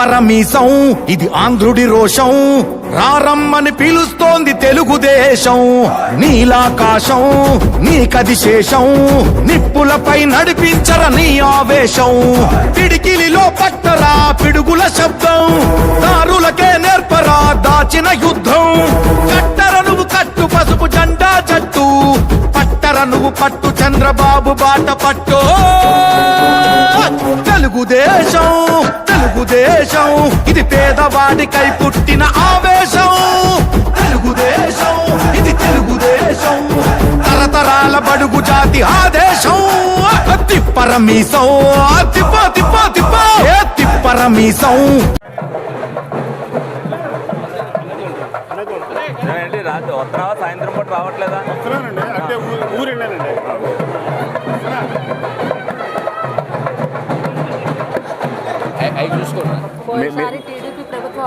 పరమీశం ఇది ఆంధ్రుడి రోషం. రారమ్మని పిలుస్తోంది తెలుగుదేశం. నీలాకాశం నీకది శేషం. నిప్పులపై నడిపించర నీ ఆవేశం. పిడికిలిలో పట్టరా పిడుగుల శబ్దం. దారులకే నేర్పరా దాచిన యుద్ధం. కట్టర నువ్వు కట్టు పసుపు జెండా జట్టు. పట్టర నువ్వు పట్టు చంద్రబాబు బాట పట్టు. తెలుగుదేశం తెలుగుదేశం ఇది పేదవాడికై పుట్టిన ఆవేశం. తెలుగుదేశం ఇది తెలుగుదేశం తరతరాల బడుగు జాతి ఆదేశం. తిప్పరమీసం తిప్ప తిప్ప తిప్ప. ఏ తిప్పరమీసం? రాత్రి వస్తున్నావా సాయంత్రం పూట రావట్లేదా? వస్తున్నానండి. అంటే ఊరు వెళ్ళానండి అవి చూసుకోండి.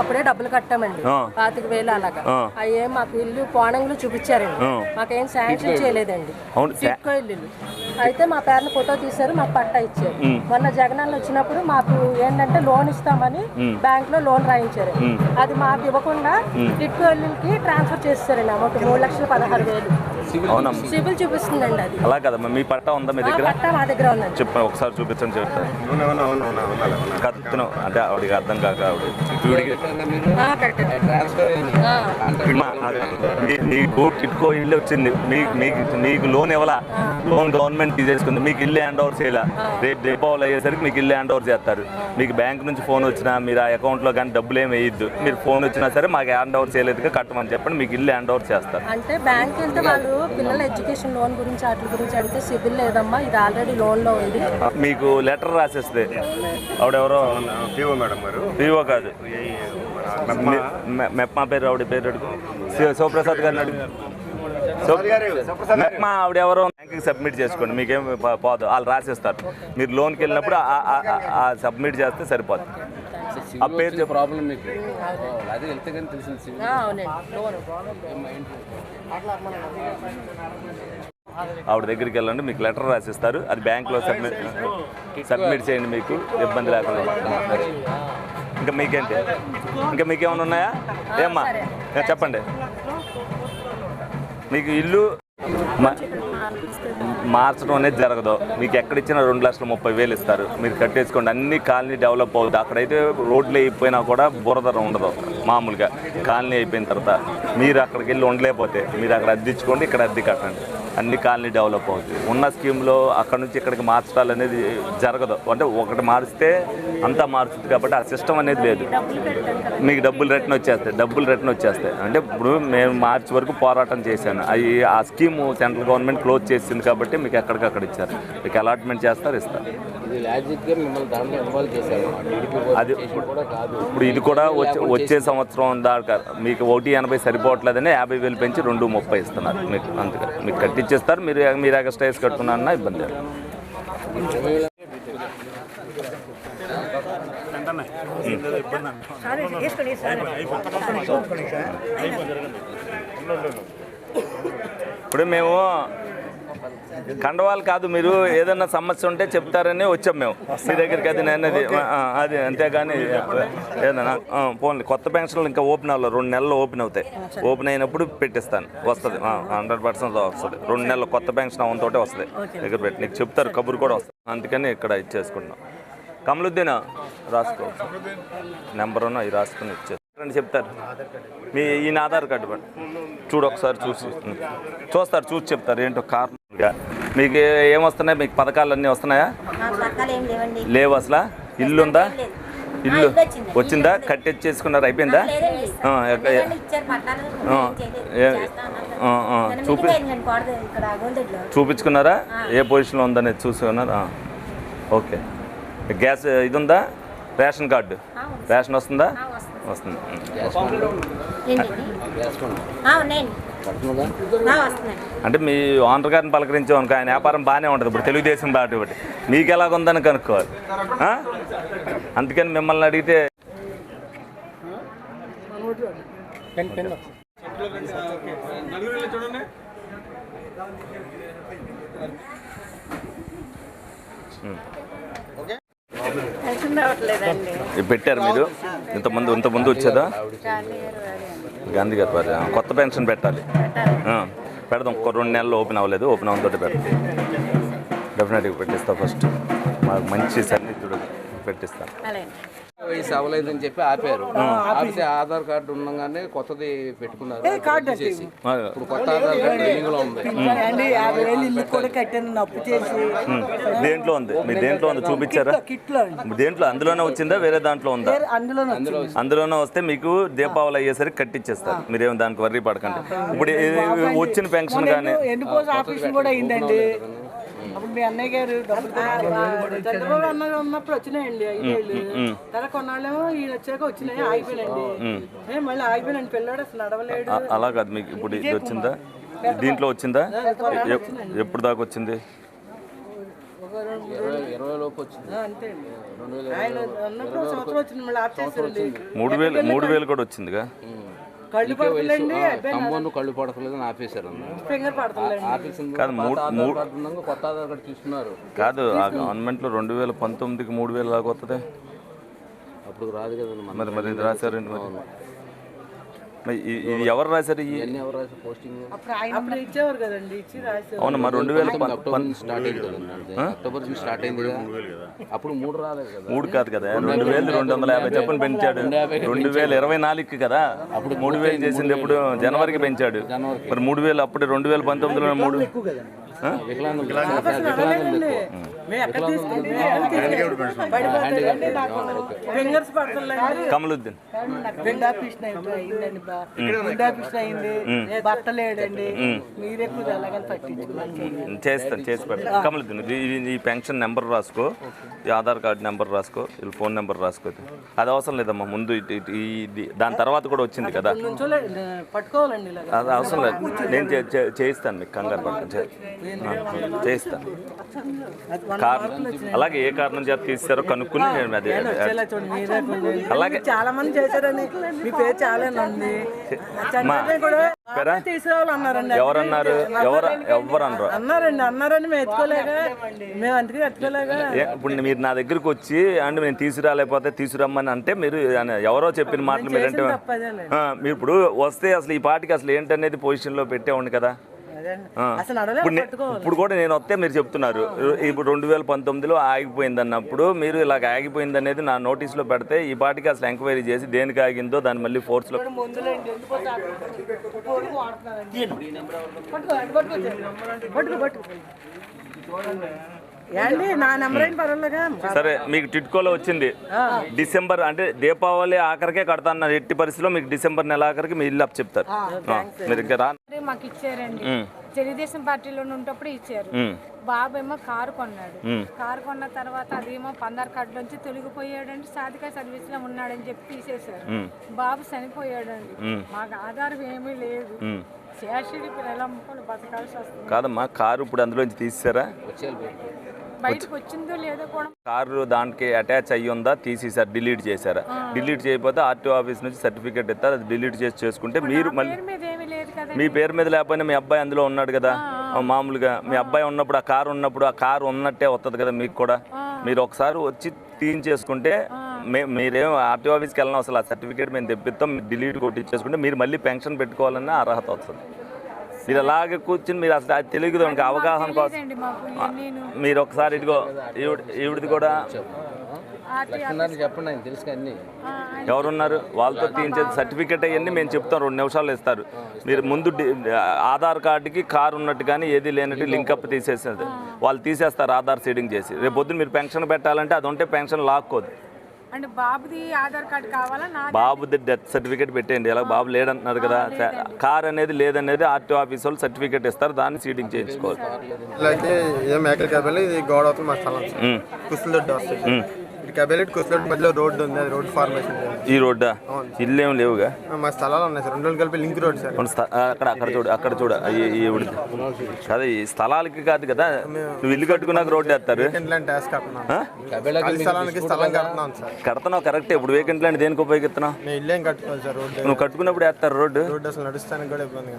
అప్పుడే డబ్బులు కట్టామండి. ఆ. పాతిక వేలు అలాగా. ఆ. అయ్యే మాకు ఇల్లు కోణంలో చూపించారండి. మాకేం శాంక్షన్ చేయలేదండి. ఇల్లు అయితే మా పేరున ఫోటో తీశారు మాకు పట్టా ఇచ్చారు. మొన్న జగనాలు వచ్చినప్పుడు మాకు ఏంటంటే లోన్ ఇస్తామని బ్యాంక్లో లోన్ రాయించారు. అది మాకు ఇవ్వకుండా టిక్కో ఇల్లుకి ట్రాన్స్ఫర్ చేస్తారండి అమౌంట్ మూడు లక్షల పదహారు వేలు. అవునమ్మా సిబిల్ చూపిస్తుందండి అది. అలా కదమ్మా మీ పట్టా ఉందా మీ దగ్గర? పట్టా మా దగ్గర ఉందండి. చెప్పండి ఒకసారి చూపించండి చెప్తాను అంటే ఆవిడకి అర్థం కాక ఆవిడ ఈవిడికి ఆ, కరెక్ట్ ట్రాన్స్ఫర్ అయింది ఆ. మా- నీ- నీకు టిట్కో ఇల్లు వచ్చింది మీకు మీకు నీకు లోన్ ఇవ్వాలా లోన్ గవర్నమెంట్ తీసేసుకుంది మీకు ఇల్లు హ్యాండ్ ఓవర్ చేయాల రేపు దీపావళి అయ్యేసరికి మీకు ఇల్లు హ్యాండ్ ఓవర్ చేస్తారు మీకు బ్యాంక్ నుంచి ఫోన్ వచ్చినా మీరు ఆ అకౌంట్లో కానీ డబ్బులు ఏమి వేయద్దు మీరు ఫోన్ వచ్చినా సరే మాకు హ్యాండ్ ఓవర్ చేయలేదుగా కట్టమని చెప్పండి మీకు ఇల్లు హ్యాండ్ ఓవర్ చేస్తారు అంటే బ్యాంక్ వెళ్తే వాళ్ళు పిల్లల ఎడ్యుకేషన్ లోన్ గురించి వాటి గురించి అడిగితే సిబిల్ లేదమ్మా ఇది ఆల్రెడీ లోన్లో ఉంది. మీకు లెటర్ రాసేస్తే ఆవిడెవరో? పిఓ మేడం గారు. కాదు. మెప్మా. పేరు ఆవిడ పేరు అడుగు. శివ- శివప్రసాద్ గారిని అడుగు. మెప్మా ఆవిడ ఎవరో బ్యాంక్కి సబ్మిట్ చేసుకోండి. మీకేం పోదు. వాళ్ళు రాసేస్తారు. మీరు లోన్కి వెళ్ళినప్పుడు సబ్మిట్ చేస్తే సరిపోతుంది ఆ పేరు. ప్రాబ్లం మీకు. అదే వెళ్తే కానీ తెలిసింది సివిల్ ఆవిడ దగ్గరికి వెళ్ళండి మీకు లెటర్ రాసిస్తారు. అది బ్యాంక్లో సబ్మిట్ సబ్మిట్ చేయండి మీకు ఇబ్బంది లేకుండా. ఇంకా మీకేంటి? ఇంకా మీకేమైనా ఉన్నాయా? ఏమ్మా? చెప్పండి. మీకు ఇల్లు మార్చడం అనేది జరగదు. మీకు ఎక్కడిచ్చినా రెండు లక్షల ముప్పై వేలు ఇస్తారు. మీరు కట్టేసుకోండి. అన్ని కాలనీ డెవలప్ అవుతుంది అక్కడైతే రోడ్లు అయిపోయినా కూడా బురద ఉండదు మామూలుగా. కాలనీ అయిపోయిన తర్వాత మీరు అక్కడికి వెళ్ళి ఉండలేకపోతే మీరు అక్కడ అద్దెచ్చుకోండి ఇక్కడ అద్దె కట్టండి. అన్ని కాలనీ డెవలప్ అవుతుంది. ఉన్న స్కీమ్లో అక్కడ నుంచి ఇక్కడికి మార్చడాలు అనేది జరగదు. అంటే ఒకటి మారిస్తే అంతా మారుతుంది కాబట్టి ఆ సిస్టమ్ అనేది లేదు. మీకు డబ్బులు రిటర్న్ వచ్చేస్తాయి డబ్బులు రిటర్న్ వచ్చేస్తాయి. అంటే ఇప్పుడు మేము మార్చి వరకు పోరాటం చేశాను. అవి ఆ స్కీమ్ సెంట్రల్ గవర్నమెంట్ క్లోజ్ చేసింది కాబట్టి మీకు ఎక్కడికక్కడ ఇచ్చారు. మీకు అలాట్మెంట్ చేస్తారు ఇస్తారు. ఇది లాజిక్గా మిమ్మల్ని దాంట్లో ఇన్వాల్వ్ చేశారు. టీడీపీ అది చేసిన కూడా కాదు. ఇప్పుడు ఇది కూడా వచ్చే వచ్చే సంవత్సరం దాకా మీకు ఒకటి ఎనభై సరిపోవట్లేదని యాభై వేలు పెంచి రెండు ముప్పై ఇస్తున్నారు మీకు అంతగా మీకు కట్టించేస్తారు మీరు మీరు ఎక్స్ట్రా వేసి కట్టుకున్నారన్నా ఇబ్బంది లేదు. ఇప్పుడు మేము కండవాలు కాదు మీరు ఏదన్నా సమస్య ఉంటే చెప్తారని వచ్చాం మేము. మీ దగ్గరికి అది నేనది ఆ, అది అంతేగాని ఏదన్నా పోన్లే. కొత్త పెన్షన్లు ఇంకా ఓపెన్ అవ్వాలి రెండు నెలలు ఓపెన్ అవుతాయి. ఓపెన్ అయినప్పుడు పెట్టిస్తాను. వస్తుంది. హండ్రెడ్ పర్సెంట్ వస్తుంది. రెండు నెలలు కొత్త పెన్షన్ అవంతోటే వస్తుంది. దగ్గర పెట్టి. నీకు చెప్తారు కబురు కూడా వస్తుంది. అందుకని ఇక్కడ ఇచ్చేసుకుంటాం కమలుద్దీనా? రాసుకో. నెంబర్ ఉన్న అవి రాసుకుని ఇచ్చేస్తాను చెప్తారు. మీ ఈయన ఆధార్ కార్డు ఇవ్వండి. చూడు ఒకసారి చూసి. చూస్తారు చూసి చెప్తారు ఏంటో కారణంగా. మీకు ఏమొస్తున్నాయి? మీకు పథకాలు అన్నీ వస్తున్నాయా లేవు అసలు? ఇల్లు ఉందా? లేదు. ఇల్లు వచ్చింది. కట్టెచ్చేసుకున్నారు అయిపోయిందా? చూపి చూపించుకున్నారా? ఏ పొజిషన్లో ఉందనేది చూసుకున్నారా? ఓకే. గ్యాస్ ఇది ఉందా. Ration card. రేషన్ వస్తుందా. వస్తుంది. అంటే మీ ఓనర్ గారిని పలకరించాం అనుకో ఆయన వ్యాపారం బాగానే ఉంటుంది. ఇప్పుడు తెలుగుదేశం పార్టీ ఒకటి. మీకు ఎలాగ ఉందని కనుక్కోవాలి? అందుకని మిమ్మల్ని అడిగితే పెట్టారు మీరు. ఇంతమంది ఇంతమంది వచ్చేదా? గాంధీ గారి వారి కొత్త పెన్షన్ పెట్టాలి. పెడదాం. ఒక రెండు నెలలు ఓపెన్ అవ్వలేదు. ఓపెన్ అవ్వతో పెడతాం. డెఫినెట్గా పెట్టిస్తా ఫస్ట్. మాకు మంచి సన్నిధుడు పెట్టిస్తాను వయసు అవ్వలేదని చెప్పి ఆపారు. ఆపితే ఆధార్ కార్డు ఉండగానే కొత్తది పెట్టుకున్నారు. చేసి. ఇప్పుడు కొత్త ఆధార్ కార్డు renewal లో ఉంది. అండి యాభై వేలు ఇల్లు కూడా కట్టాను అప్పు చేసి. దేంట్లో ఉంది? మీ దేంట్లో ఉంది? చూపించారా? దేంట్లో? అందులోనే వచ్చిందా? వేరే దాంట్లో ఉందా? అందులో అందులోనే వస్తే మీకు దీపావళి అయ్యేసరికి కట్టించేస్తారు మీరేం దానికి వర్రీ పడకండి. ఇప్పుడు వచ్చిన పెన్షన్ కానీ అప్పుడు మీ అన్నయ్య గారు. చంద్రబాబు అన్నయ్య ఉన్నప్పుడు వచ్చినాయండి ఐదేళ్ళు తర్వాత కొన్నాళ్ళేమో ఈయన వచ్చాక వచ్చినాయి ఆగిపోయినండి ఏ, మళ్ళీ ఆగిపోయినండి పిల్లాడు అసలు నడవలేడు. అలా కాదు మీకు ఇప్పుడు ఇది వచ్చిందా? దీంట్లో వచ్చిందా? ఎప్పుడు దాకా వచ్చింది? మూడు వేలు మూడు వేలు కూడా వచ్చిందిగా? కళ్ళు పడుతుందండి కంబోను కళ్ళు పడతలేదని ఆపేశారు అన్న ఫింగర్ కాదు, ఉండగా కొత్త ఆధార్ కార్డు తీసుకున్నారు. కాదు ఆ గవర్నమెంట్లో రెండు వేల పంతొమ్మిదికి మూడు వేలు దాకా వస్తుంది అప్పుడు రాదు కదండి మన మరి మరి రాశారండి ఇది ఎవరు రాశారు ఈ ఎన్ని ఎవరు రాసి పోస్టింగ్? అప్పుడు ఇచ్చేవారు కదండి ఇచ్చి రాశారు అవును మరి రెండు వేల పం- అక్టోబర్ నుంచి స్టార్ట్ అయింది కదండి అంతే. అక్టోబర్ నుంచి స్టార్ట్ అయింది కదా. అప్పుడు మూడు రాలేదు కదా. మూడు కాదు కదా రెండు వేలు రెండు వందల యాభై చెప్పని పెంచాడు. రెండు వేల ఇరవై నాలుగుకి కదా అప్పుడు మూడు వేలు చేసింది ఎప్పుడు? జనవరికి పెంచాడు. మరి మూడు వేలు అప్పుడు రెండు వేల పంతొమ్మిదిలో మూడు కమలుద్దీన్. చేస్తాను చేసి పెడతాను కమలుద్దీన్ ఈ పెన్షన్ నెంబర్ రాసుకో. ఈ ఆధార్ కార్డు నెంబర్ రాసుకో. ఈ ఫోన్ నెంబర్ రాసుకో. అది అవసరం లేదమ్మా. ముందు దాని తర్వాత కూడా వచ్చింది కదా. నుంచోలే పట్టుకోవాలండి ఇలాగ. అది అవసరం లేదు. నేను చేయిస్తాను మీకు కంగారు పడతాను చేయిస్తాను కారణం. అలాగే ఏ కారణం చేత తీస్తారో కనుక్కుని నేను అది. అలాగే. చాలా మంది చేశారని మీ పేరు చాలా ఎవరన్నారు? ఎవరు ఎవరు అనరు అన్నారండి అన్నారని మేము ఎత్తుకోలేక మేము అందుకే ఎత్తుకోలేక ఏ, ఇప్పుడు మీరు నా దగ్గరికి వచ్చి అండ్ నేను తీసుకురాలేకపోతే తీసుకురమ్మని అంటే మీరు ఎవరో చెప్పిన మాటలు మీరు అంటే తప్పదేలే ఆ, మీరు ఇప్పుడు వస్తే అసలు ఈ పాటికి అసలు ఏంటనేది పొజిషన్లో పెట్టేవాడిని కదా. ఇప్పుడు కూడా నేను వస్తే మీరు చెప్తున్నారు. ఇప్పుడు రెండు వేల పంతొమ్మిదిలో ఆగిపోయింది అన్నప్పుడు మీరు ఇలాగ ఆగిపోయింది అనేది నా నోటీస్లో పెడితే ఈ పాటికి అసలు ఎంక్వైరీ చేసి దేనికి ఆగిందో దాన్ని మళ్ళీ ఫోర్స్లో పట్టుకో. సరే మీకు టిట్కోలో వచ్చింది. డిసెంబర్ అంటే దీపావళి ఆఖరికే కడతాను ఎట్టి పరిస్థితిలో మీకు డిసెంబర్ నెల ఆఖరికి మీ ఇల్లు అప్ చెప్తారు మీరు ఇంకా రా. మాకు ఇచ్చారండి. తెలుగుదేశం పార్టీలో ఉన్నప్పుడు ఇచ్చారు. ఉమ్, బాబు ఏమో కారు కొన్నాడు. కారు కొన్న తర్వాత అదేమో పందార్ కార్డు నుంచి తొలగిపోయాడండి. సాధిక సర్వీస్లో ఉన్నాడని చెప్పి తీసేశారు. బాబు చనిపోయాడండి. మాకు ఆధారం ఏమీ లేదు. ఉమ్. శేషుడి పిల్లలు అమ్ముకొని బతకాల్సి వస్తుంది. కాదమ్మా కారు ఇప్పుడు అందులోంచి తీసారా బయటికి. వచ్చిందో లేదో కూడా కారు దానికి అటాచ్ అయ్యి ఉందా? తీసేసారు డిలీట్ చేశారా? డిలీట్ చేయకపోతే ఆర్టీఓ ఆఫీస్ నుంచి సర్టిఫికేట్ ఇస్తారు అది డిలీట్ చేసి చేసుకుంటే మీరు మళ్ళీ మీ పేరు మీద లేకపోయినా మీ అబ్బాయి అందులో ఉన్నాడు కదా? మామూలుగా మీ అబ్బాయి ఉన్నప్పుడు ఆ కారు ఉన్నప్పుడు ఆ కారు ఉన్నట్టే వస్తుంది కదా మీకు కూడా? మీరు ఒకసారి వచ్చి తీయించేసుకుంటే మే- మీరేం ఆర్టీఓ ఆఫీస్కి వెళ్ళిన అసలు ఆ సర్టిఫికేట్ మేము తెప్పిస్తాం డిలీట్ కొట్టించేసుకుంటే మీరు మళ్ళీ పెన్షన్ పెట్టుకోవాలన్న అర్హత వస్తుంది. మీరు అలాగే కూర్చుని మీరు అసలు అది తెలియదు ఇంకా అవగాహన కోసం. మీరు ఒకసారి ఇదిగో ఈవిడ ఈవిడది కూడా లక్ష్మీనారాయణ చెప్పండి ఆయన తెలుసు అన్ని. ఆ, ఎవరున్నారు? వాళ్ళతో తీయించే సర్టిఫికేట్ అవన్నీ మేము చెప్తాం రెండు నిమిషాలు ఇస్తారు. మీరు ముందు డి- ఆధార్ కార్డుకి కారు ఉన్నట్టు కానీ ఏది లేనట్టు లింకప్ తీసేసేది. వాళ్ళు తీసేస్తారు ఆధార్ సీడింగ్ చేసి. రేపు పొద్దున్న మీరు పెన్షన్ పెట్టాలంటే అది ఉంటే పెన్షన్ లాక్కోదు. అంటే బాబుది ఆధార్ కార్డు కావాలా? నా బాబుది డెత్ సర్టిఫికేట్ పెట్టేయండి. ఇలా బాబు లేడంటున్నారు కదా. కార్ అనేది లేదనేది ఆర్టీఓ ఆఫీస్ వాళ్ళు సర్టిఫికేట్ ఇస్తారు. దాన్ని సీడింగ్ చేయించుకోవాలి. అయితే ఏ మేకల కబెల్ ఇది గోడ అవుతుంది మా స్థలం. వస్తుంది ఇటు కబెల్ ఇటు కుసులదొడ్డి మధ్యలో రోడ్డు ఉంది అది రోడ్ ఫార్మేషన్ ఈ రోడ్డా? ఇల్లు ఏం లేవుగా మా స్థలాలు ఉన్నాయి సార్. రెండు రోజులు కలిపి లింక్ రోడ్ సార్. అక్కడ అక్కడ చూడు అక్కడ చూడు ఉడిది అదే ఈ స్థలాలకి కాదు కదా? నువ్వు ఇల్లు కట్టుకున్నాక రోడ్డు వేస్తారు. కడుతున్నావు కరెక్ట్ ఇప్పుడు వేకెంట్ ల్యాండ్ దేనికి ఉపయోగిస్తున్నావు? ఇల్లు నువ్వు కట్టుకున్నప్పుడు వేస్తారు రోడ్డు. రోడ్డు అసలు నడుస్తానికి కూడా ఇబ్బంది?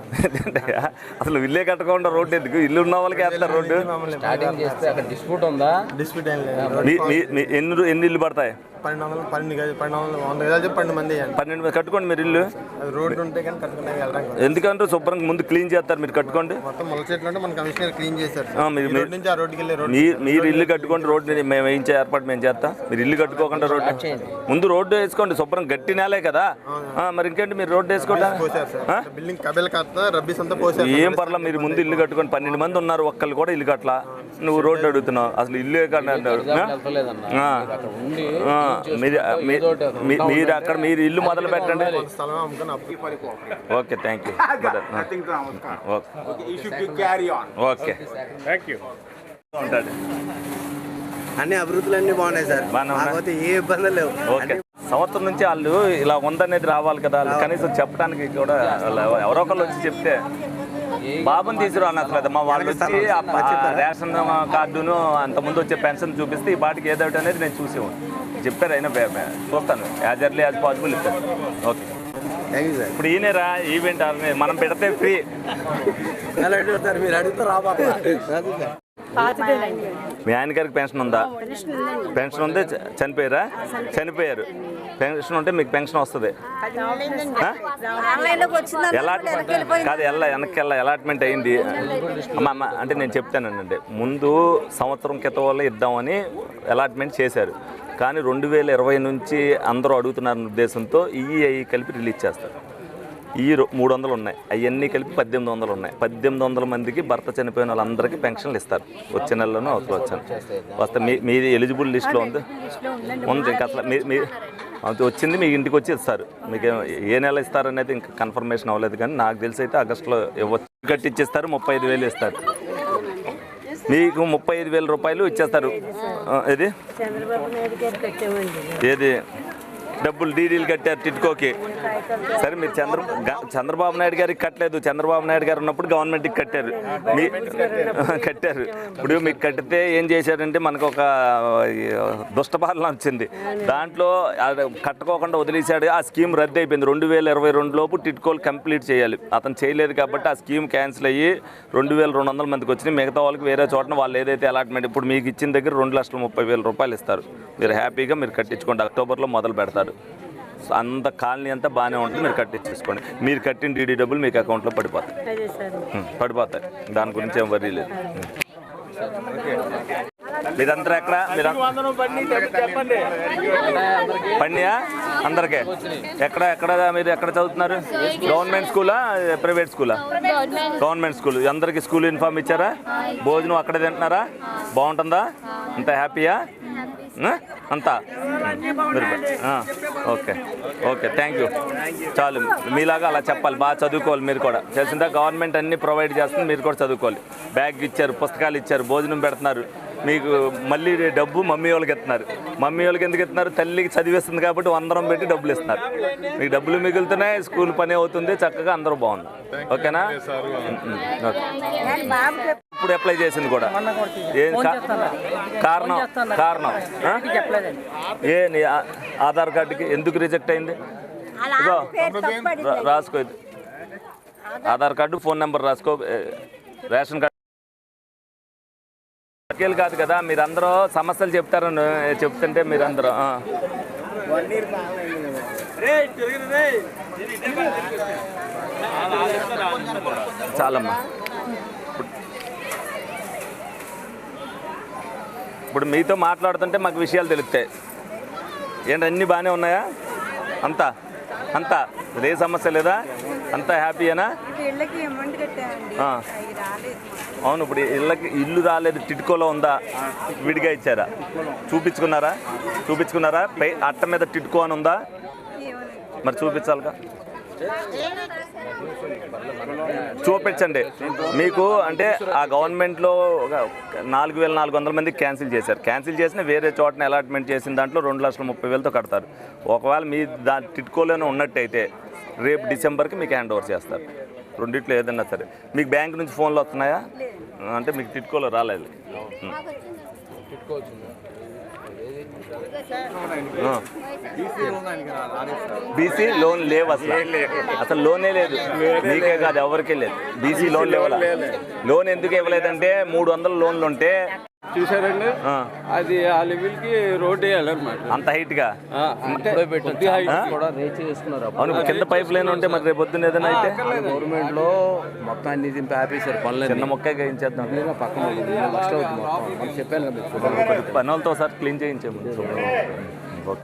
అసలు ఇల్లే కట్టకుండా రోడ్డు ఎందుకు? ఇల్లు ఉన్న వాళ్ళకి వేస్తారు రోడ్డు. మమ్మల్ని స్టార్టింగ్ చేస్తే అక్కడ డిస్ప్యూట్ ఉందా? డిస్ప్యూట్ ఏం లేదు. మీ- మీ- మీ ఎన్ని రూ- ఎన్ని ఇల్లు పడతాయి పన్నెండు వందలు పన్నెండు గజాలు పన్నెండు వందలు వంద గజాలు చెప్పి పన్నెండు మంది వేయండి పన్నెండు కట్టుకోండి మీరు ఇల్లు. అది రోడ్డు ఉంటే కానీ కట్టుకునే వెళ్ళడానికి. ఎందుకంటే శుభ్రంగా ముందు క్లీన్ చేస్తారు మీరు కట్టుకోండి. మొత్తం చెట్లు మన కమిషనర్ క్లీన్ చేశారు. ఆ, సార్ మీరు- ఈ నుంచి ఆ రోడ్డుకి వెళ్ళే రోడ్ మీ మీరు ఇల్లు కట్టుకోండి రోడ్డు మేము వేయించే ఏర్పాటు మేము చేస్తాం. మీరు ఇల్లు కట్టుకోకుండా రోడ్డు ముందు రోడ్డు వేసుకోండి శుభ్రం గట్టి నేలే కదా. ఆ, మరి ఇంకేంటి మీరు రోడ్డు వేసుకోండి? పోసారు ఆ? సార్ బిల్డింగ్ కబెల్ రబ్బీస్ అంతా పోసారు ఏం పర్లా మీరు ముందు ఇల్లు కట్టుకొని పన్నెండు మంది ఉన్నారు ఒక్కళ్ళు కూడా ఇల్లు కట్టలా. నువ్వు రోడ్డు అడుగుతున్నావు. అసలు ఇల్లు అక్కడ ఉండి మీరు మీ- మీ- మీరు అక్కడ మీరు ఇల్లు మొదలు పెట్టండి. ఓకే థ్యాంక్ యూ ఓకే అన్ని అభివృద్ధులన్నీ బాగున్నాయి సార్. కాకపోతే ఏ ఇబ్బందులు లేవు. ఓకే సంవత్సరం నుంచి వాళ్ళు ఇలా ఉందనేది రావాలి కదా కనీసం చెప్పడానికి కూడా ఎవరో ఒకళ్ళు వచ్చి చెప్తే బాబుని తీసుకురా అసలు మా వాళ్ళు వచ్చి రేషన్ కార్డును అంత ముందు వచ్చే పెన్షన్ చూపిస్తే ఈ పాటికి ఏదోటి అనేది నేను చూసేవాడు చెప్పారు అయినా చూస్తాను. యాజ్ ఎర్లీ యాజ్ పాసిబుల్ ఇస్తాను. ఓకే ఇప్పుడు ఈయనరా ఈవెంట్ మనం పెడితే ఫ్రీ మీరు మీ ఆయన గారికి పెన్షన్ ఉందా? పెన్షన్ ఉంది చ- చనిపోయారా? చనిపోయారు. పెన్షన్ ఉంటే మీకు పెన్షన్ వస్తుంది? అలాట్మెంట్ కాదు ఎలా వెనక్కి వెళ్ళా అలాట్మెంట్ అయింది. అంటే నేను చెప్తానండి. ముందు సంవత్సరం క్రితం వల్ల ఇద్దామని అలాట్మెంట్ చేశారు. కానీ రెండు వేల ఇరవై నుంచి అందరూ అడుగుతున్నారన్న ఉద్దేశంతో ఈ అవి కలిపి రిలీజ్ చేస్తారు. ఈ మూడు వందలు ఉన్నాయి. అవన్నీ కలిపి పద్దెనిమిది వందలు ఉన్నాయి. పద్దెనిమిది వందల మందికి భర్త చనిపోయిన వాళ్ళందరికీ పెన్షన్లు ఇస్తారు. వచ్చే నెలలోనూ అవతల వచ్చాను వస్తే మీ మీది ఎలిజిబుల్ లిస్ట్లో ఉంది? ఉంది. ఇంకా అసలు మీ మీ వచ్చింది మీ ఇంటికి వచ్చి ఇస్తారు. మీకు ఏ- నెల ఇస్తారు అనేది ఇంకా కన్ఫర్మేషన్ అవ్వలేదు కానీ నాకు తెలిసి అయితే ఆగస్టులో ఇవ్వచ్చు. కట్టిచ్చేస్తారు ముప్పై ఐదు వేలు ఇస్తారు. మీకు ముప్పై ఐదు వేల రూపాయలు ఇచ్చేస్తారు. ఇది ఏది? డబ్బులు డీడీలు కట్టారు టిట్కోకి. సరే మీరు చంద్ర చంద్రబాబు నాయుడు గారికి కట్టలేదు. చంద్రబాబు నాయుడు గారు ఉన్నప్పుడు గవర్నమెంట్కి కట్టారు. మీ కట్టారు. ఇప్పుడు మీకు కట్టితే ఏం చేశారంటే మనకు ఒక దుష్టపాలన వచ్చింది. దాంట్లో కట్టుకోకుండా వదిలేశాడు. ఆ స్కీమ్ రద్దు అయిపోయింది. రెండు వేల ఇరవై రెండు లోపు టిట్కోలు కంప్లీట్ చేయాలి. అతను చేయలేదు కాబట్టి ఆ స్కీమ్ క్యాన్సిల్ అయ్యి రెండు వేల రెండు వందల మందికి వచ్చినాయి. మిగతా వాళ్ళకి వేరే చోట వాళ్ళు ఏదైతే అలాట్మెంట్ ఇప్పుడు మీకు ఇచ్చిన దగ్గర రెండు లక్షల ముప్పై వేల రూపాయలు ఇస్తారు. మీరు హ్యాపీగా మీరు కట్టించుకోండి. అక్టోబర్లో మొదలు పెడతారు. సో అంత కాలనీ అంతా బాగానే ఉంటుంది. మీరు కట్టించేసుకోండి. మీరు కట్టిన డీడీ డబ్బులు మీకు అకౌంట్లో పడిపోతాయి. పడిపోతాయి. దాని గురించి ఏం వరీ లేదు. మీరంతా ఎక్కడ? మీరు పండియా? అందరికీ. ఎక్కడ ఎక్కడ మీరు ఎక్కడ చదువుతున్నారు? గవర్నమెంట్ స్కూలా ప్రైవేట్ స్కూలా? Government school. అందరికి స్కూల్ యూనిఫామ్ ఇచ్చారా? భోజనం అక్కడే తింటున్నారా? బాగుంటుందా? అంత హ్యాపీయా? అంతా? ఓకే. Okay thank you. చాలు. మీలాగా అలా చెప్పాలి. బాగా చదువుకోవాలి మీరు కూడా. తెలిసిందా? గవర్నమెంట్ అన్నీ ప్రొవైడ్ చేస్తుంది మీరు కూడా చదువుకోవాలి. బ్యాగ్ ఇచ్చారు పుస్తకాలు ఇచ్చారు భోజనం పెడుతున్నారు. మీకు మళ్ళీ డబ్బు మమ్మీ వాళ్ళకి ఇస్తున్నారు. మమ్మీ వాళ్ళకి ఎందుకు ఇస్తున్నారు? తల్లికి చదివేస్తుంది కాబట్టి వందరం పెట్టి డబ్బులు ఇస్తున్నారు. మీకు డబ్బులు మిగులుతున్నాయి స్కూల్ పని అవుతుంది చక్కగా అందరూ బాగుంది ఓకేనా? ఇప్పుడు అప్లై చేసింది కూడా. ఏం కారణం కారణం? ఏ ఆధార్ కార్డుకి ఎందుకు రిజెక్ట్ అయింది? రాసుకో ఆధార్ కార్డు ఫోన్ నెంబర్ రాసుకో రేషన్ కార్డు అఖిల్ కాదు కదా మీరందరూ సమస్యలు చెప్తారని చెప్తుంటే మీరందరూ చాలమ్మా. ఇప్పుడు మీతో మాట్లాడుతుంటే మాకు విషయాలు తెలుస్తాయి. ఏంటన్నీ బాగానే ఉన్నాయా? అంతా? అంతా? ఇదే సమస్య లేదా? అంతా హ్యాపీయేనా? అవును ఇప్పుడు ఇళ్ళకి ఇల్లు రాలేదు టిట్కోలో ఉందా? విడిగా ఇచ్చారా? చూపించుకున్నారా? చూపించుకున్నారా? పై అట్ట మీద టిట్కో అని ఉందా? మరి చూపించాలిగా? చూపించండి. మీకు అంటే ఆ గవర్నమెంట్లో నాలుగు వేల నాలుగు వందల మంది క్యాన్సిల్ చేశారు. క్యాన్సిల్ చేసిన వేరే చోటన అలాట్మెంట్ చేసిన దాంట్లో రెండు లక్షల ముప్పై వేలతో కడతారు. ఒకవేళ మీ దా టిట్కోలోనే ఉన్నట్టయితే రేపు డిసెంబర్కి మీకు హ్యాండ్ ఓవర్ చేస్తారు. రెండిట్లో ఏదన్నా సరే. మీకు బ్యాంక్ నుంచి ఫోన్లు వస్తున్నాయా? అంటే మీకు టిట్కోలో రాలేదు. బీసీ లోన్ లేవు అసలు. అసలు లోనే లేదు. మీకే కాదు ఎవరికే లేదు. బీసీ లోన్ లేవు లోన్ ఎందుకు ఇవ్వలేదంటే మూడు వందల లోన్లు ఉంటే చూసారండి అది ఆ లెవెల్కి రోడ్ వేయాలన్నమాట. అంత హైట్గా అవును కింద పైప్ లైన్ ఉంటే మరి రేపు పొద్దున్న ఏదైనా అయితే. గవర్నమెంట్లో మొత్తం అన్ని దింపి ఆపేశారు పనులు చిన్న మొక్క వేయించేద్దాం పక్కన లక్షలు అవుతుంది చెప్పాను పనులతో సార్ క్లీన్ చేయించాము ఓకే.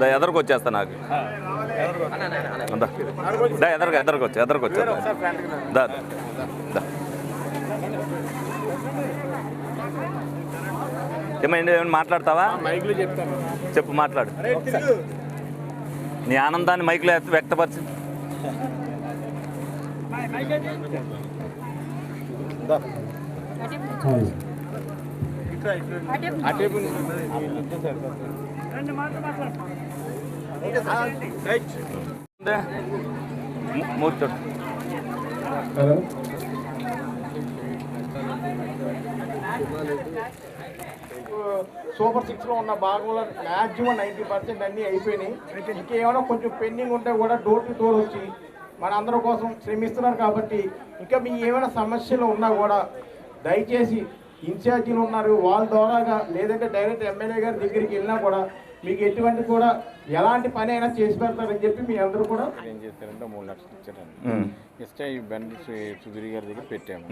దా ఎదరికి వచ్చేస్తా నాకు. దా. దా ఎదరికి ఎదరికి వచ్చా ఎదరికి వచ్చా. దా దా. ఏమైంది ఏమైనా మాట్లాడతావా? చెప్పు మాట్లాడు. నీ ఆనందాన్ని మైక్లో ఎత్తి మూర్చోడు సూపర్ సిక్స్లో ఉన్న భాగంలో మాక్సిమం నైన్టీ పర్సెంట్ అన్ని అయిపోయినాయి. ఇంకేమైనా కొంచెం పెండింగ్ ఉంటే కూడా డోర్ టు డోర్ వచ్చి మన అందరి కోసం శ్రమిస్తున్నారు కాబట్టి ఇంకా మీ ఏమైనా సమస్యలు ఉన్నా కూడా దయచేసి ఇన్ఛార్జీలు ఉన్నారు వాళ్ళ ద్వారాగా లేదంటే డైరెక్ట్ ఎమ్మెల్యే గారి దగ్గరికి వెళ్ళినా కూడా మీకు ఎటువంటి కూడా ఎలాంటి పని అయినా చేసి పెడతారని చెప్పి మీ అందరూ కూడా ఏం చేశారంటే మూడు లక్షలు ఇచ్చారండి. ఇస్తే ఈ బండి సుధీర్ గారి దగ్గర పెట్టాము.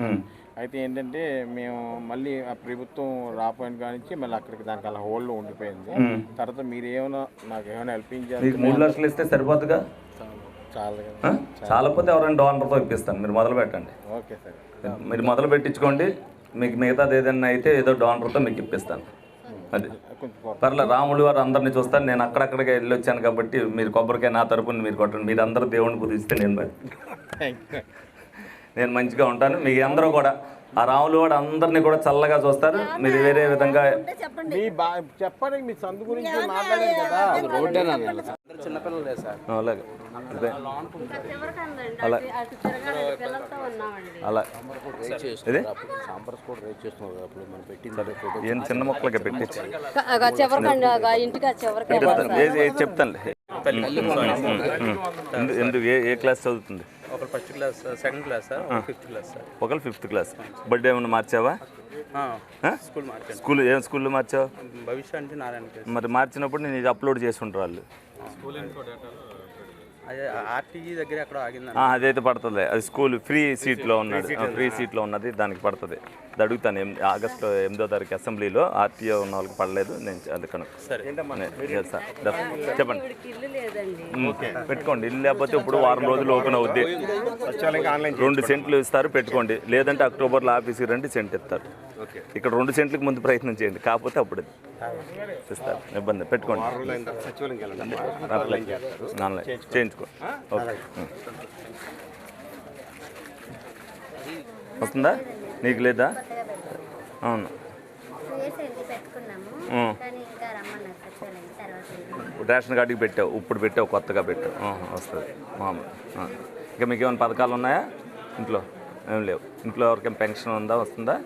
అయితే ఏంటంటే మేము మళ్ళీ ఆ ప్రభుత్వం రాపోయిన కానించి మళ్ళీ అక్కడికి దానికి అలా హోల్డ్లో ఉండిపోయింది. తర్వాత మీరు ఏమైనా నాకు ఏమైనా హెల్ప్ మీకు మూడు లక్షలు ఇస్తే సరిపోతుందిగా? చాలా? చాలకపోతే ఎవరైనా డోనర్తో ఇప్పిస్తాను. మీరు మొదలు పెట్టండి ఓకే సార్. మీరు మొదలు పెట్టించుకోండి మీకు మిగతాది ఏదైనా అయితే ఏదో డోనర్తో మీకు ఇప్పిస్తాను. అది. కొంచెం పర్లే రాములు వారు అందరినీ చూస్తాను నేను అక్కడక్కడికి వెళ్ళి వచ్చాను కాబట్టి మీరు కొబ్బరికాయ నా తరపున మీరు కొట్టండి. మీరు అందరూ దేవుడిని పూజిస్తే నేను నేను మంచిగా ఉంటాను. మీ అందరూ కూడా ఆ రాములు వాడు అందరినీ కూడా చల్లగా చూస్తారు. మీరు వేరే విధంగా మీ బా చెప్పండి మీ సందు గురించి మాట్లాడారు కదా. రోడ్డేనా అందరు చిన్నపిల్లలే సార్. ఆ, అలాగే. అదే అలా అలా. రేట్ ఇది. చేస్తున్నారు అప్పుడు. సాంబార్స్ కూడా రేట్ చేస్తున్నారు అప్పుడు మనం పెట్టింది ఫోటో. ఏం చిన్న మొక్కలకి పెట్టించి చివరికండి ఇంటికి చివరికి చెప్తాను చెప్తానులే. ఎందుకు ఏ ఏ క్లాస్ చదువుతుంది? ఒక first class second class fifth class sir. ఒకళ్ళు ఫిఫ్త్ క్లాస్. బర్త్డే ఏమైనా మార్చావా? స్కూల్ స్కూల్ ఏం స్కూల్లో మార్చావు? భవిష్య అంటే నారాయణ కేసు మరి మార్చినప్పుడు నేను ఇది అప్లోడ్ చేసి ఉంటారు వాళ్ళు దగ్గర అదైతే పడుతుంది. అది స్కూల్ ఫ్రీ సీట్లో ఉన్నది. ఫ్రీ సీట్లో ఉన్నది దానికి పడుతుంది. అది అడుగుతాను ఎనిమిది ఆగస్టు ఎనిమిదో తారీఖు అసెంబ్లీలో ఆర్టీఓ ఉన్న వాళ్ళకి పడలేదు నేను అది కనుక చెప్పండి. పెట్టుకోండి. ఇల్లు లేకపోతే ఇప్పుడు వారం రోజులు ఓపెన్ అవుద్ది. రెండు సెంట్లు ఇస్తారు పెట్టుకోండి. లేదంటే అక్టోబర్లో ఆఫీస్కి రండి సెంట్ ఇస్తారు. ఇక్కడ రెండు సెంట్లకు ముందు ప్రయత్నం చేయండి. కాకపోతే అప్పుడు ఇస్తారు ఇబ్బంది. పెట్టుకోండి. ఆన్లైన్ చేయించుకో వస్తుందా? నీకు లేదా? అవును. రేషన్ కార్డుకి పెట్టావు. ఇప్పుడు పెట్టావు కొత్తగా పెట్టావు. వస్తుంది. మామూలు. ఇంకా మీకు ఏమైనా పథకాలు ఉన్నాయా? ఇంట్లో? ఏం లేవు. ఇంట్లో ఎవరికైనా పెన్షన్ ఉందా? వస్తుందా?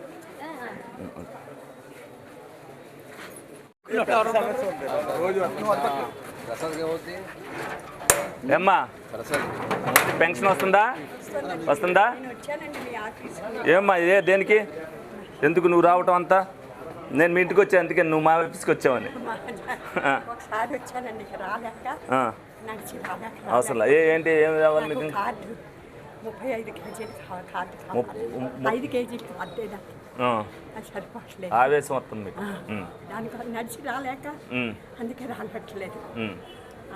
ప్రసాద్ ఏమవుతుంది ఏమ్మా? పెన్షన్ వస్తుందా? వస్తుందా? ఏమ్మా ఇదే దేనికి? ఎందుకు నువ్వు రావటం అంతా? నేను మీ ఇంటికి వచ్చా అందుకే నువ్వు మా ఆఫీస్కి వచ్చావని. అవసరం ఏ ఏంటి ఏం కావాలి. మీకు ఆవేశం వస్తుంది మీకు. నడిచి రాలేక అందుకే రాలట్లేదు.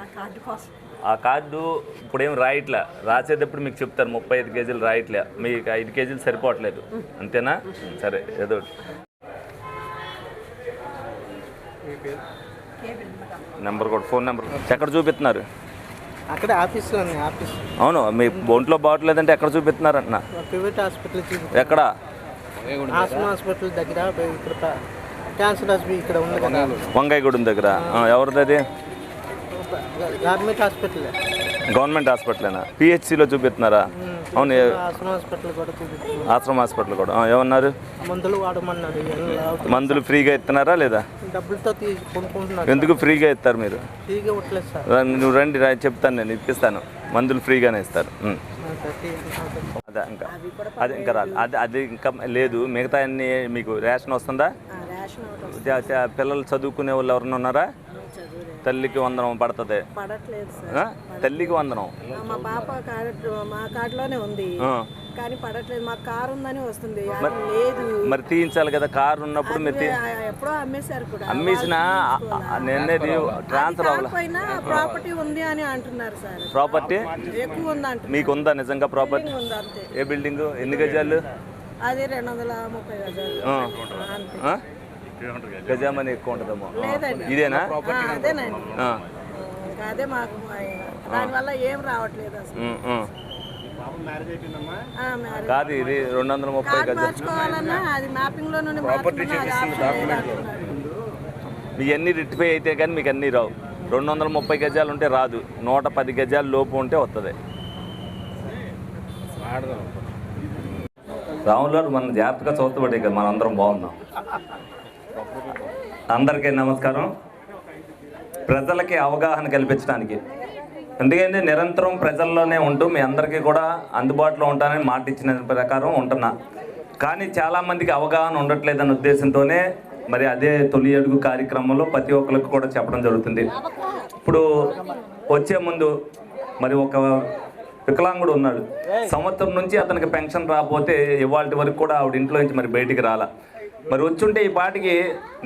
ఆ కార్డు కోసం. ఆ కార్డు ఇప్పుడు ఏం రాయట్లే? రాసేటప్పుడు మీకు చెప్తారు ముప్పై ఐదు కేజీలు రాయట్లే. మీకు ఐదు కేజీలు సరిపోవట్లేదు. అంతేనా? సరే ఏదో. నెంబర్ కూడా ఫోన్ నెంబర్ ఎక్కడ చూపిస్తున్నారు? అక్కడే ఆఫీస్లో ఆఫీస్. అవును మీ ఒంట్లో బాగోట్లేదంటే ఎక్కడ చూపిస్తున్నారు అంటున్నా ప్రైవేట్ హాస్పిటల్ ఎక్కడ? ఆస్మా హాస్పిటల్ దగ్గర ఇక్కడ క్యాన్సర్ హాస్పిటల్ ఇక్కడ ఉంది వంగాయగూడెం దగ్గర. ఎవరిది అది? Government hospital. గవర్నమెంట్ హాస్పిటలేనా? పిహెచ్సిలో చూపిస్తున్నారా? అవును హాస్పిటల్ కూడా ఆశ్రమ హాస్పిటల్ కూడా. ఆ, ఏమన్నారు? మందులు ఫ్రీగా ఇస్తున్నారా లేదా? డబ్బులతో తీసి కొనుక్కుంటున్నారు ఎందుకు ఫ్రీగా ఇస్తారు మీరు? ఫ్రీగా ఇవ్వట్లేదు సార్. రా- నువ్వు రండి రా చెప్తాను నేను ఇప్పిస్తాను. మందులు ఫ్రీగానే ఇస్తారు. ఉం. అదే ఇంకా. అది ఇంకా రాదు. అది అది ఇంకా లేదు. మిగతా అన్ని మీకు రేషన్ వస్తుందా? రేషన్ ఒకటి పిల్లలు చదువుకునే వాళ్ళు ఎవరైనా ఉన్నారా? తల్లికి వందనం పడుతుంది? తల్లికి వందనం. మా పాప మా కార్డులోనే ఉంది. కానీ పడట్లేదు. మా కారు ఉందని వస్తుంది. లేదు. మరి తీయించాలి కదా. కారు ఉన్నప్పుడు మీరు ఎప్పుడో అమ్మేశారు కూడా. అమ్మేసిన నేనేది ట్రాన్స్ఫర్ అవ్వాలి? ప్రాపర్టీ ఉంది అని అంటున్నారు సార్. ప్రాపర్టీ ఎక్కువ ఉంది మీకు ఉందా నిజంగా ప్రాపర్టీ ఏ బిల్డింగ్ ఎన్ని గజాలు? అది రెండు వందల ముప్పై గజాలు? గజామని ఎక్కువ ఉంటుందేమో. ఆ. లేదండి. ఇదేనా? అదే మాకు. దానివల్ల ఏం రావట్లేదు. కాదు ఇది రెండు వందల ముప్పై అన్ని రిట్టిఫై అయితే కానీ మీకు అన్నీ రావు. రెండు వందల ముప్పై గజాలు ఉంటే రాదు. నూట పది గజాల లోపు ఉంటే వస్తుంది రాములు గారు మనం జాగ్రత్తగా చూస్తబట్టే కదా మనం అందరం బాగున్నాం అందరికీ నమస్కారం. ప్రజలకి అవగాహన కల్పించడానికి. ఎందుకంటే నిరంతరం ప్రజల్లోనే ఉంటూ మీ అందరికీ కూడా అందుబాటులో ఉంటానని మాట ఇచ్చిన ప్రకారం ఉంటున్నా. కానీ చాలామందికి అవగాహన ఉండట్లేదన్న ఉద్దేశంతోనే మరి అదే తొలి అడుగు కార్యక్రమంలో ప్రతి ఒక్కరికి కూడా చెప్పడం జరుగుతుంది. ఇప్పుడు వచ్చే ముందు మరి ఒక వికలాంగుడు ఉన్నాడు. సంవత్సరం నుంచి అతనికి పెన్షన్ రాకపోతే ఇవాళ వరకు కూడా ఆవిడ ఇంట్లో నుంచి మరి బయటికి రాలా. మరి వచ్చుంటే ఈ పాటికి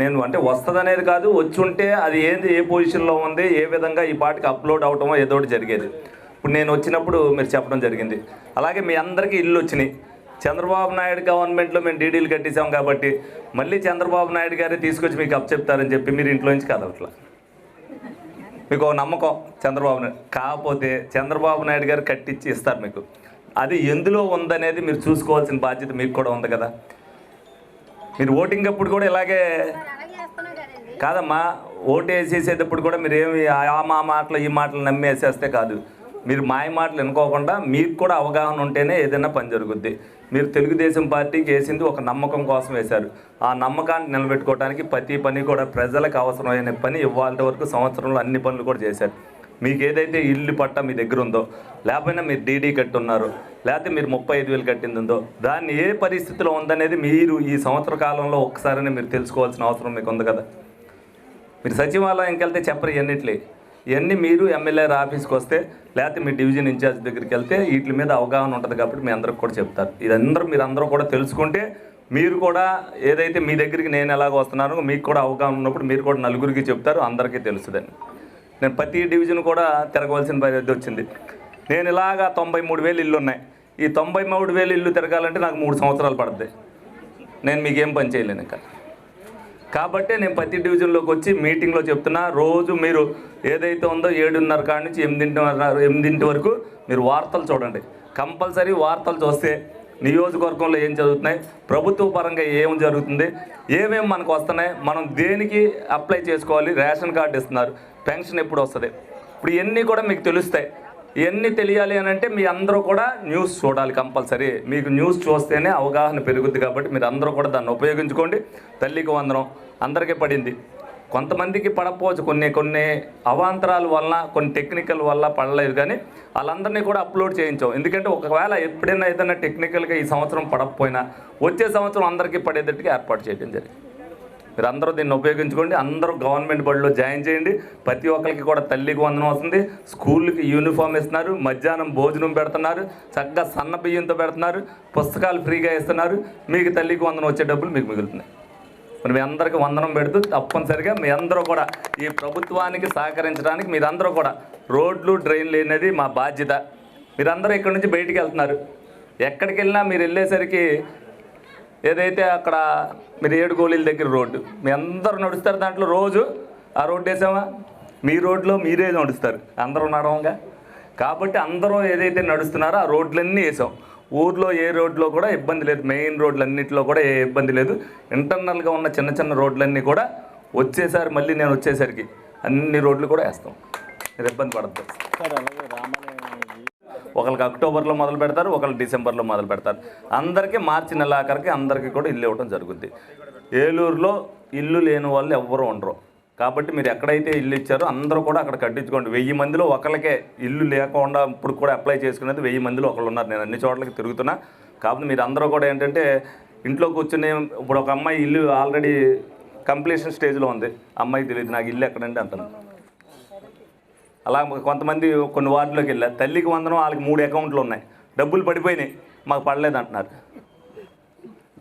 నేను అంటే వస్తుంది కాదు వచ్చుంటే అది ఏంది ఏ పొజిషన్లో ఉంది ఏ విధంగా ఈ పాటికి అప్లోడ్ అవటమో ఏదో ఒకటి జరిగేది. ఇప్పుడు నేను వచ్చినప్పుడు మీరు చెప్పడం జరిగింది. అలాగే మీ అందరికీ ఇల్లు వచ్చినాయి. చంద్రబాబు నాయుడు గవర్నమెంట్లో మేము డీడీలు కట్టేసాం కాబట్టి మళ్ళీ చంద్రబాబు నాయుడు గారే తీసుకొచ్చి మీకు అప్ చెప్తారని చెప్పి మీరు ఇంట్లో నుంచి కదవట్లా మీకు నమ్మకం చంద్రబాబు నాయుడు. కాకపోతే చంద్రబాబు నాయుడు గారు కట్టించి ఇస్తారు మీకు. అది ఎందులో ఉందనేది మీరు చూసుకోవాల్సిన బాధ్యత మీకు కూడా ఉంది కదా. మీరు ఓటింగ్ అప్పుడు కూడా ఇలాగే కాదమ్మా ఓటు వేసేసేటప్పుడు కూడా మీరు ఏమి ఆ మా మాటలు ఈ మాటలు నమ్మి వేసేస్తే కాదు. మీరు మాయ మాటలు వినుకోకుండా మీకు కూడా అవగాహన ఉంటేనే ఏదైనా పని జరుగుద్ది. మీరు తెలుగుదేశం పార్టీకి వేసింది ఒక నమ్మకం కోసం వేశారు. ఆ నమ్మకాన్ని నిలబెట్టుకోవడానికి ప్రతి పని కూడా ప్రజలకు అవసరమైన పని ఇవాళ వరకు సంవత్సరంలో అన్ని పనులు కూడా చేశారు. మీకు ఏదైతే ఇల్లు పట్ట మీ దగ్గర ఉందో లేకపోయినా మీరు డీడీ కట్టున్నారు లేకపోతే మీరు ముప్పై ఐదు వేలు కట్టింది ఉందో దాన్ని ఏ పరిస్థితిలో ఉందనేది మీరు ఈ సంవత్సర కాలంలో ఒక్కసారనే మీరు తెలుసుకోవాల్సిన అవసరం మీకు ఉంది కదా. మీరు సచివాలయంకి వెళ్తే చెప్పరు ఇవన్నిట్లే ఇవన్నీ మీరు ఎమ్మెల్యే ఆఫీస్కి వస్తే లేకపోతే మీ డివిజన్ ఇన్ఛార్జ్ దగ్గరికి వెళ్తే వీటి మీద అవగాహన ఉంటుంది కాబట్టి మీ అందరికి కూడా చెప్తారు. ఇదందరూ మీరు అందరూ కూడా తెలుసుకుంటే మీరు కూడా ఏదైతే మీ దగ్గరికి నేను ఎలాగ వస్తున్నానో మీకు కూడా అవగాహన ఉన్నప్పుడు మీరు కూడా నలుగురికి చెప్తారు అందరికీ తెలుసుదని నేను ప్రతి డివిజన్ కూడా తిరగవలసిన పరిస్థితి వచ్చింది. నేను ఇలాగా తొంభై మూడు వేలు ఇల్లు ఉన్నాయి. ఈ తొంభై మూడు వేలు ఇల్లు తిరగాలంటే నాకు మూడు సంవత్సరాలు పడుతుంది నేను మీకేం పని చేయలేను ఇంకా. కాబట్టి నేను ప్రతి డివిజన్లోకి వచ్చి మీటింగ్లో చెప్తున్నా రోజు మీరు ఏదైతే ఉందో ఏడున్నర కాడి నుంచి ఎనిమిదింటి ఎనిమిదింటి వరకు మీరు వార్తలు చూడండి. కంపల్సరీ వార్తలు చూస్తే నియోజకవర్గంలో ఏం జరుగుతున్నాయి ప్రభుత్వ పరంగా ఏం జరుగుతుంది ఏమేమి మనకు వస్తున్నాయి మనం దేనికి అప్లై చేసుకోవాలి రేషన్ కార్డు ఇస్తున్నారు. పెన్షన్ ఎప్పుడు వస్తుంది? ఇప్పుడు ఇవన్నీ కూడా మీకు తెలుస్తాయి. ఇవన్నీ తెలియాలి అని అంటే మీ అందరూ కూడా న్యూస్ చూడాలి కంపల్సరీ. మీకు న్యూస్ చూస్తేనే అవగాహన పెరుగుద్ది కాబట్టి మీరు అందరూ కూడా దాన్ని ఉపయోగించుకోండి. తల్లికి వందనం. అందరికీ పడింది. కొంతమందికి పడకపోవచ్చు కొన్ని కొన్ని అవాంతరాల వల్ల కొన్ని టెక్నికల్ వల్ల పడలేదు కానీ వాళ్ళందరినీ కూడా అప్లోడ్ చేయించాం. ఎందుకంటే ఒకవేళ ఎప్పుడైనా ఏదైనా టెక్నికల్గా ఈ సంవత్సరం పడకపోయినా వచ్చే సంవత్సరం అందరికీ పడేటట్టుగా ఏర్పాటు చేయడం జరిగింది. మీరు అందరూ దీన్ని ఉపయోగించుకోండి. అందరూ గవర్నమెంట్ బడిలో జాయిన్ చేయండి. ప్రతి ఒక్కరికి కూడా తల్లికి వందనం వస్తుంది. స్కూల్కి యూనిఫామ్ ఇస్తున్నారు మధ్యాహ్నం భోజనం పెడుతున్నారు. చక్కగా సన్న బియ్యంతో పెడుతున్నారు. పుస్తకాలు ఫ్రీగా ఇస్తున్నారు. మీకు తల్లికి వందనం వచ్చే డబ్బులు మీకు మిగులుతున్నాయి. మరి మీ అందరికీ వందనం పెడుతూ తప్పనిసరిగా మీ అందరూ కూడా ఈ ప్రభుత్వానికి సహకరించడానికి మీరందరూ కూడా రోడ్లు డ్రైన్లు అనేది మా బాధ్యత. మీరందరూ ఇక్కడి నుంచి బయటికి వెళ్తున్నారు. ఎక్కడికి వెళ్ళినా మీరు వెళ్ళేసరికి ఏదైతే అక్కడ మీరు ఏడు గోళీల దగ్గర రోడ్డు మీ అందరూ నడుస్తారు దాంట్లో రోజు. ఆ రోడ్డు వేసామా మీ రోడ్లో మీరే నడుస్తారు అందరూ నడవంగా. కాబట్టి అందరూ ఏదైతే నడుస్తున్నారో ఆ రోడ్లన్నీ వేసాం. ఊర్లో ఏ రోడ్లో కూడా ఇబ్బంది లేదు మెయిన్ రోడ్లన్నింటిలో కూడా ఏ ఇబ్బంది లేదు. ఇంటర్నల్గా ఉన్న చిన్న చిన్న రోడ్లన్నీ కూడా వచ్చేసారి మళ్ళీ నేను వచ్చేసరికి అన్ని రోడ్లు కూడా వేస్తాం. ఇబ్బంది పడద్దు. సార్ అలాగే రామాలయం ఒకరికి అక్టోబర్లో మొదలు పెడతారు ఒకళ్ళు డిసెంబర్లో మొదలు పెడతారు. అందరికీ మార్చి నెలాఖరికి అందరికీ కూడా ఇల్లు ఇవ్వడం జరుగుద్ది. ఏలూరులో ఇల్లు లేని వాళ్ళు ఎవ్వరూ ఉండరు. కాబట్టి మీరు ఎక్కడైతే ఇల్లు ఇచ్చారో అందరూ కూడా అక్కడ కట్టించుకోండి. వెయ్యి మందిలో ఒకరికే ఇల్లు లేకుండా ఇప్పుడు కూడా అప్లై చేసుకునేది వెయ్యి మందిలో ఒకళ్ళు ఉన్నారు. నేను అన్ని చోట్లకి తిరుగుతున్నా. కాబట్టి మీరు అందరూ కూడా ఏంటంటే ఇంట్లో కూర్చుని ఇప్పుడు ఒక అమ్మాయి ఇల్లు ఆల్రెడీ కంప్లీషన్ స్టేజ్లో ఉంది. అమ్మాయి తెలియదు నాకు ఇల్లు ఎక్కడండి అంటుంది అలా కొంతమంది కొన్ని వార్డులోకి వెళ్ళారు. తల్లికి వందనం వాళ్ళకి మూడు అకౌంట్లు ఉన్నాయి. డబ్బులు పడిపోయినాయి. మాకు పడలేదు అంటున్నారు.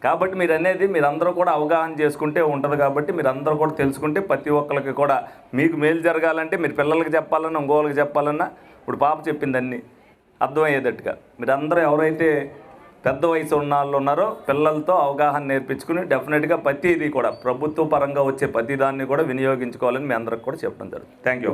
కాబట్టి మీరు అనేది మీరందరూ కూడా అవగాహన చేసుకుంటే ఉంటుంది కాబట్టి మీరందరూ కూడా తెలుసుకుంటే ప్రతి ఒక్కరికి కూడా మీకు మేలు జరగాలంటే మీరు పిల్లలకి చెప్పాలన్నా ఇంకోళ్ళకి చెప్పాలన్నా ఇప్పుడు పాప చెప్పింది అన్నీ అర్థమయ్యేటట్టుగా. మీరందరూ ఎవరైతే పెద్ద వయసు ఉన్న వాళ్ళు ఉన్నారో పిల్లలతో అవగాహన నేర్పించుకుని డెఫినెట్గా ప్రతిదీ కూడా ప్రభుత్వ పరంగా వచ్చే ప్రతి దాన్ని కూడా వినియోగించుకోవాలని మీ అందరికి కూడా చెప్పడం జరుగుతుంది. Thank you